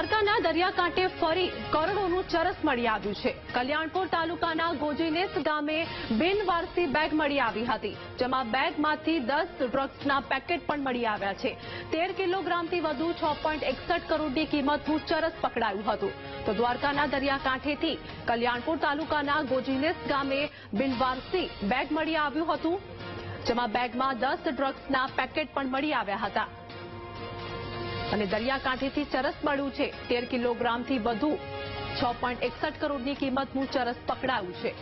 દ્વારકાના દરિયાકાંઠે ફરી કરોડોનું ચરસ મળી આવ્યું છે. કલ્યાણપુર તાલુકાના ગોજીનેસ ગામે બિનવારસી બેગ મળી આવી હતી, જેમાં બેગમાંથી દસ ડ્રગ્સના પેકેટ પણ મળી આવ્યા છે. તેર કિલોગ્રામથી વધુ છ પોઈન્ટ એકસઠ કરોડની કિંમતનું ચરસ પકડાયું હતું. તો દ્વારકાના દરિયાકાંઠેથી કલ્યાણપુર તાલુકાના ગોજીનેસ ગામે બિનવારસી બેગ મળી આવ્યું હતું, જેમાં બેગમાં દસ ડ્રગ્સના પેકેટ પણ મળી આવ્યા હતા. અને દરિયાકાંઠેથી ચરસ મળ્યું છે. તેર કિલોગ્રામથી વધુ. છ પોઈન્ટ એકસઠ કરોડની કિંમતનું ચરસ પકડાયું છે.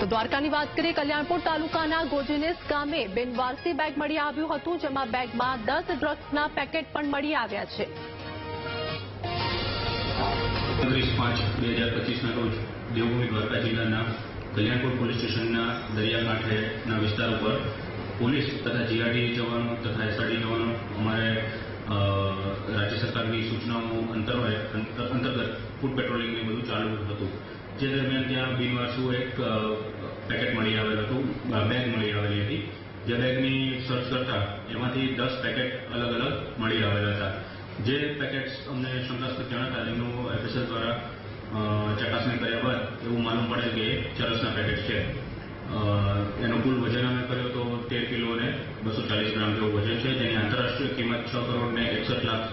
તો દ્વારકાની વાત કરીએ, કલ્યાણપુર તાલુકાના ગોજનેસ ગામે બિનવારસી બેગ મળી આવ્યું હતું, જેમાં બેગમાં દસ ડ્રગ્સના પેકેટ પણ મળી આવ્યા છે. ઓગણીસ પાંચ બે હજાર પચીસના રોજ દેવભૂમિ દ્વારકા જિલ્લાના કલ્યાણપુર પોલીસ સ્ટેશનના દરિયાકાંઠેના વિસ્તાર ઉપર પોલીસ તથા જીઆરડી જવાનો તથા એસઆરડી જવાનો અમારે રાજ્ય સરકારની સૂચનાઓ અંતર્ગત અંતર્ગત ફૂડ પેટ્રોલિંગ બધું ચાલુ હતું. જે દરમિયાન ત્યાં બિનવારસુ એક પેકેટ મળી આવેલ હતું બેગ મળી આવેલી હતી. જે બેગની સર્ચ કરતા એમાંથી દસ પેકેટ અલગ અલગ મળી આવેલા હતા. જે પેકેટ્સ અમને શંકાસ્પદ જણાતા એમનું એફએસએલ દ્વારા ચકાસણી કર્યા બાદ એવું માલુમ પડે કે ચરસના પેકેટ છે. એનો કુલ વજન અમે કર્યો તો તેર કિલો અને બસો ચાલીસ ગ્રામ જેવું વજન છે, જેની આંતરરાષ્ટ્રીય કિંમત છ કરોડ ને એકસઠ લાખ